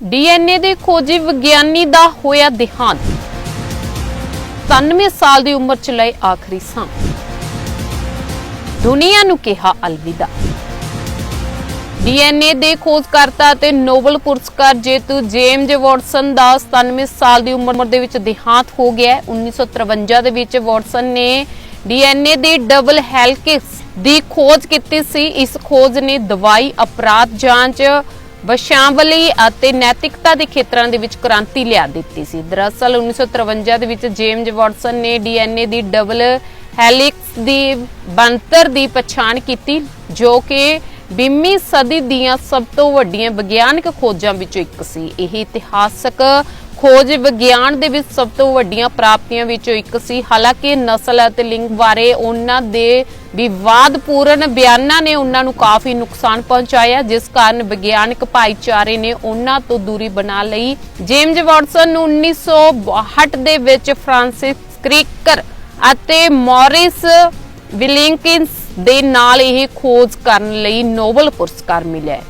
DNA ਦੇ ਖੋਜੀ ਵਿਗਿਆਨੀ ਦਾ ਹੋਇਆ ਦੇਹਾਂਤ। 97 ਸਾਲ ਦੀ ਉਮਰ ਚ ਲਏ ਆਖਰੀ ਸਾਹ। ਦੁਨੀਆ ਨੂੰ ਕਿਹਾ ਅਲਵਿਦਾ। ਡੀਐਨਏ ਦੇ ਖੋਜਕਰਤਾ ਅਤੇ ਨੋਬਲ ਪੁਰਸਕਾਰ ਜੇਤੂ ਜੇਮਜ਼ ਵਾਟਸਨ ਦਾ 97 ਸਾਲ ਦੀ ਉਮਰ ਦੇ ਵਿੱਚ ਦੇਹਾਂਤ ਹੋ ਗਿਆ ਹੈ। 1953 ਦੇ ਵਿੱਚ ਵਾਟਸਨ ਨੇ ਡੀਐਨਏ ਦੇ ਡਬਲ ਹੈਲਕਿਸ ਦੀ ਖੋਜ ਕੀਤੀ ਸੀ। ਇਸ ਖੋਜ ਨੇ ਦਵਾਈ, ਅਪਰਾਧ ਜਾਂਚ ਵਸ਼ਾਵਲੀ ਅਤੇ ਨੈਤਿਕਤਾ ਦੇ ਖੇਤਰਾਂ ਦੇ ਵਿੱਚ ਕ੍ਰਾਂਤੀ ਲਿਆ ਦਿੱਤੀ ਸੀ। ਦਰਅਸਲ 1953 ਦੇ ਵਿੱਚ ਜੇਮਜ਼ ਵਾਟਸਨ ਨੇ ਡੀਐਨਏ ਦੀ ਡਬਲ ਹੈਲਿਕਸ ਦੀ ਬਣਤਰ ਦੀ ਪਛਾਣ ਕੀਤੀ, ਜੋ ਕਿ 20ਵੀਂ ਸਦੀ ਦੀਆਂ ਸਭ ਤੋਂ ਵੱਡੀਆਂ ਵਿਗਿਆਨਕ ਖੋਜਾਂ ਵਿੱਚੋਂ ਇੱਕ ਸੀ। ਇਹ ਇਤਿਹਾਸਕ ਖੋਜ ਵਿਗਿਆਨ ਦੇ ਵਿੱਚ ਸਭ ਤੋਂ ਵੱਡੀਆਂ ਪ੍ਰਾਪਤੀਆਂ ਵਿੱਚੋਂ ਇੱਕ ਸੀ। ਹਾਲਾਂਕਿ ਨਸਲ ਅਤੇ ਲਿੰਗ ਬਾਰੇ ਉਹਨਾਂ ਦੇ ਵਿਵਾਦਪੂਰਨ ਬਿਆਨਾਂ ਨੇ ਉਹਨਾਂ ਨੂੰ ਕਾਫੀ ਨੁਕਸਾਨ ਪਹੁੰਚਾਇਆ, ਜਿਸ ਕਾਰਨ ਵਿਗਿਆਨਕ ਭਾਈਚਾਰੇ ਨੇ ਉਹਨਾਂ ਤੋਂ ਦੂਰੀ ਬਣਾ ਲਈ। ਜੇਮਜ਼ ਵਾਟਸਨ ਨੂੰ 1962 ਦੇ ਵਿੱਚ ਫ੍ਰਾਂਸਿਸ ਕ੍ਰਿਕਰ ਅਤੇ ਮੌਰਿਸ ਵਿਲਿੰਕਿੰਸ ਦੇ ਨਾਲ ਇਹ ਖੋਜ ਕਰਨ ਲਈ ਨੋਬਲ ਪੁਰਸਕਾਰ ਮਿਲਿਆ।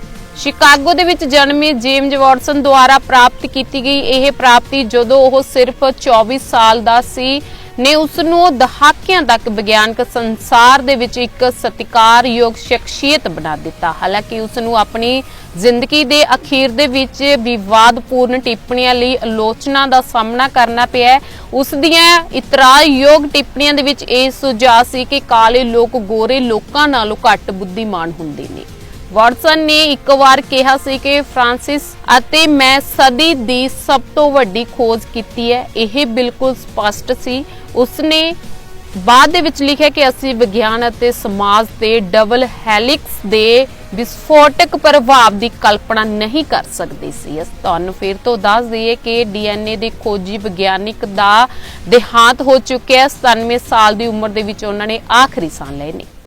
ਸ਼ਿਕਾਗੋ ਦੇ ਵਿੱਚ ਜਨਮੇ ਜੇਮਜ਼ ਵਾਟਸਨ ਦੁਆਰਾ ਪ੍ਰਾਪਤ ਕੀਤੀ ਗਈ ਇਹ ਪ੍ਰਾਪਤੀ ਜਦੋਂ ਉਹ ਸਿਰਫ 24 ਸਾਲ ਦਾ ਸੀ, ਨੇ ਉਸ ਨੂੰ ਦਹਾਕਿਆਂ ਤੱਕ ਵਿਗਿਆਨਕ ਸੰਸਾਰ ਦੇ ਵਿੱਚ ਇੱਕ ਸਤਿਕਾਰਯੋਗ ਸ਼ਖਸੀਅਤ ਬਣਾ ਦਿੱਤਾ ਹਾਲਾਂਕਿ ਉਸ ਨੂੰ ਆਪਣੀ ਜ਼ਿੰਦਗੀ ਦੇ ਅਖੀਰ ਦੇ ਵਿੱਚ ਵਿਵਾਦਪੂਰਨ ਟਿੱਪਣੀਆਂ ਲਈ ਆਲੋਚਨਾ ਦਾ ਸਾਹਮਣਾ ਕਰਨਾ ਪਿਆ ਹੈ। ਉਸ ਦੀਆਂ ਇਤਰਾਜ਼ਯੋਗ ਟਿੱਪਣੀਆਂ ਦੇ ਵਿੱਚ ਇਹ ਸੁਝਾਅ ਸੀ ਕਿ ਕਾਲੇ ਲੋਕ ਗੋਰੇ ਲੋਕਾਂ ਨਾਲੋਂ ਘੱਟ ਬੁੱਧੀਮਾਨ ਹੁੰਦੇ ਨੇ ਵਾਟਸਨ ਨੇ ਇੱਕ ਵਾਰ ਕਿਹਾ ਸੀ ਕਿ ਫ੍ਰਾਂਸਿਸ ਅਤੇ ਮੈਂ ਸਦੀ ਦੀ ਸਭ ਤੋਂ ਵੱਡੀ ਖੋਜ ਕੀਤੀ ਹੈ। ਇਹ ਬਿਲਕੁਲ ਸਪਸ਼ਟ ਸੀ। ਉਸਨੇ ਬਾਅਦ ਦੇ ਵਿੱਚ ਲਿਖਿਆ ਕਿ ਅਸੀਂ ਵਿਗਿਆਨ ਅਤੇ ਸਮਾਜ ਤੇ ਡਬਲ ਹੈਲਿਕਸ ਦੇ ਵਿਸਫੋਟਕ ਪ੍ਰਭਾਵ ਦੀ ਕਲਪਨਾ ਨਹੀਂ ਕਰ ਸਕਦੇ ਸੀ। ਅਸੀਂ ਤੁਹਾਨੂੰ ਫਿਰ ਤੋਂ ਦੱਸ ਦਈਏ ਕਿ ਡੀਐਨਏ ਦੇ ਖੋਜੀ ਵਿਗਿਆਨਿਕ ਦਾ ਦੇਹਾਂਤ ਹੋ ਚੁੱਕਿਆ ਹੈ। 97 ਸਾਲ ਦੀ ਉਮਰ ਦੇ ਵਿੱਚ ਉਹਨਾਂ ਨੇ ਆਖਰੀ ਸਾਹ ਲਏ ਨੇ।